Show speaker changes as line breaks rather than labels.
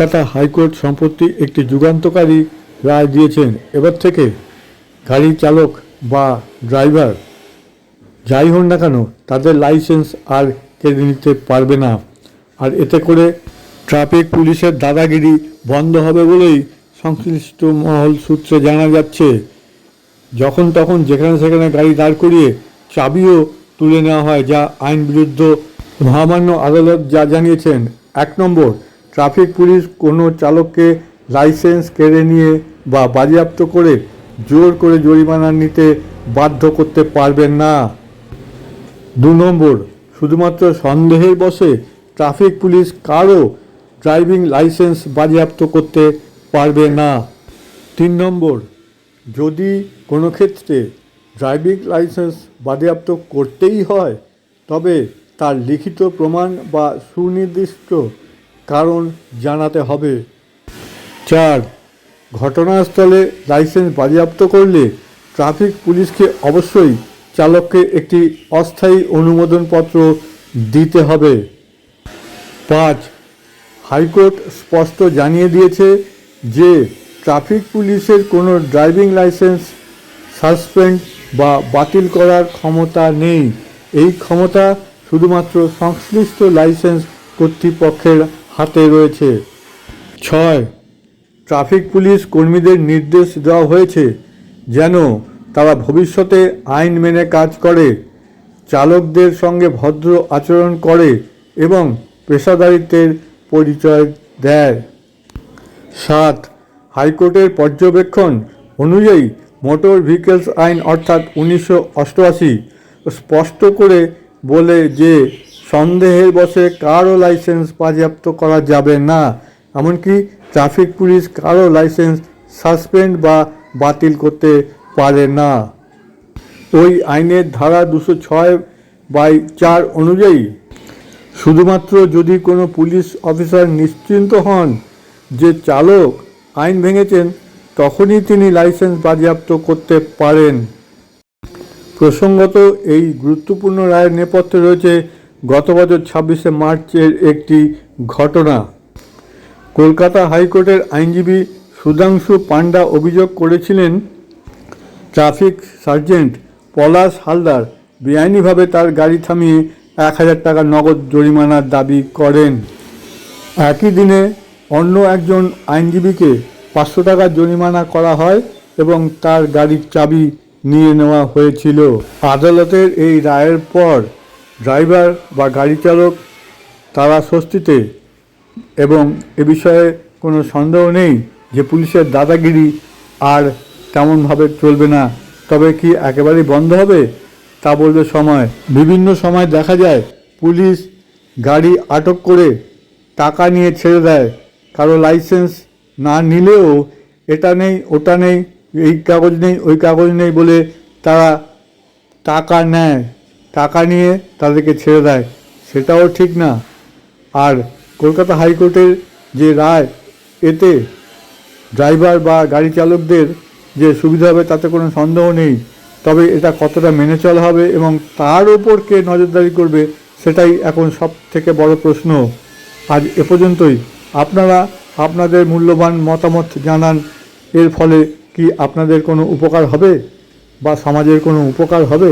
Kolkata high court সম্প্রতি একটি যুগান্তকারী রায় দিয়েছেন। এবার থেকে গাড়ি চালক বা ড্রাইভার যাই হন না কেন, তাদের লাইসেন্স আর কেড়ে নিতে পারবে না। আর এতে করে ট্রাফিক, পুলিশের দাদাগিরি বন্ধ হবে বলেই সংশ্লিষ্ট মহল সূত্রে জানা যাচ্ছে। যখন তখন যেখানে সেখানে গাড়ি দাঁড় করিয়ে চাবিও তুলে নেওয়া হয়, যা আইন বিরুদ্ধ মহামান্য আদালত যা জানিয়েছেন। এক নম্বর ট্রাফিক পুলিশ কোনো চালককে লাইসেন্স কেড়ে নিয়ে বা বাজেয়াপ্ত করে জোর করে জরিমানা নিতে বাধ্য করতে পারবেন না। দু নম্বর, শুধুমাত্র সন্দেহের বসে ট্রাফিক পুলিশ কারও ড্রাইভিং লাইসেন্স বাজেয়াপ্ত করতে পারবে না। তিন নম্বর, যদি কোনো ক্ষেত্রে ড্রাইভিং লাইসেন্স বাজেয়াপ্ত করতেই হয়, তবে তার লিখিত প্রমাণ বা সুনির্দিষ্ট কারণ জানাতে হবে। চার, ঘটনাস্থলে লাইসেন্স বাজেয়াপ্ত করলে ট্রাফিক পুলিশকে অবশ্যই চালককে একটি অস্থায়ী অনুমোদনপত্র দিতে হবে। পাঁচ, হাইকোর্ট স্পষ্ট জানিয়ে দিয়েছে যে ট্রাফিক পুলিশের কোনো ড্রাইভিং লাইসেন্স সাসপেন্ড বা বাতিল করার ক্ষমতা নেই। এই ক্ষমতা শুধুমাত্র সংশ্লিষ্ট লাইসেন্স কর্তৃপক্ষের হাতে রয়েছে। ছয়, ট্রাফিক পুলিশ কর্মীদের নির্দেশ দেওয়া হয়েছে যেন তারা ভবিষ্যতে আইন মেনে কাজ করে, চালকদের সঙ্গে ভদ্র আচরণ করে এবং পেশাদারিত্বের পরিচয় দেয়। সাত, হাইকোর্টের পর্যবেক্ষণ অনুযায়ী মোটর ভেহিকেলস আইন অর্থাৎ উনিশশো অষ্টআশি স্পষ্ট করে বলে যে সন্দেহের বশে কারও লাইসেন্স বাজেয়াপ্ত করা যাবে না। এমনকি ট্রাফিক পুলিশ কারও লাইসেন্স সাসপেন্ড বা বাতিল করতে পারে না। ওই আইনের ধারা দুশো ছয় বাই চার অনুযায়ী, শুধুমাত্র যদি কোনো পুলিশ অফিসার নিশ্চিন্ত হন যে চালক আইন ভেঙেছেন, তখনই তিনি লাইসেন্স বাজেয়াপ্ত করতে পারেন। প্রসঙ্গত এই গুরুত্বপূর্ণ রায়ের নেপথ্যে রয়েছে গত বছর ছাব্বিশে মার্চের একটি ঘটনা। কলকাতা হাইকোর্টের আইনজীবী সুধাংশু পাণ্ডা অভিযোগ করেছিলেন, ট্রাফিক সার্জেন্ট পলাশ হালদার বেআইনিভাবে তার গাড়ি থামিয়ে এক হাজার টাকা নগদ জরিমানার দাবি করেন। একই দিনে অন্য একজন আইনজীবীকে পাঁচশো টাকা জরিমানা করা হয় এবং তার গাড়ির চাবি নিয়ে নেওয়া হয়েছিল। আদালতের এই রায়ের পর ড্রাইভার বা গাড়ি চালক তারা স্বস্তিতে এবং এ বিষয়ে কোনো সন্দেহ নেই যে পুলিশের দাদাগিরি আর তেমনভাবে চলবে না। তবে কি একেবারেই বন্ধ হবে? তা বলবে সময়। বিভিন্ন সময় দেখা যায় পুলিশ গাড়ি আটক করে টাকা নিয়ে ছেড়ে দেয়। কারও লাইসেন্স না নিলেও এটা নেই, ওটা নেই, এই কাগজ নেই, ওই কাগজ নেই বলে তারা টাকা নেয়। টাকা নিয়ে তাদেরকে ছেড়ে দেয়, সেটাও ঠিক না। আর কলকাতা হাইকোর্টের যে রায়, এতে ড্রাইভার বা গাড়ি চালকদের যে সুবিধা হবে তাতে কোনো সন্দেহ নেই। তবে এটা কতটা মেনে চলা হবে এবং তার ওপর কে নজরদারি করবে, সেটাই এখন সব থেকে বড় প্রশ্ন। আজ এ পর্যন্তই। আপনারা আপনাদের মূল্যবান মতামত জানান, এর ফলে কি আপনাদের কোনো উপকার হবে বা সমাজের কোনো উপকার হবে?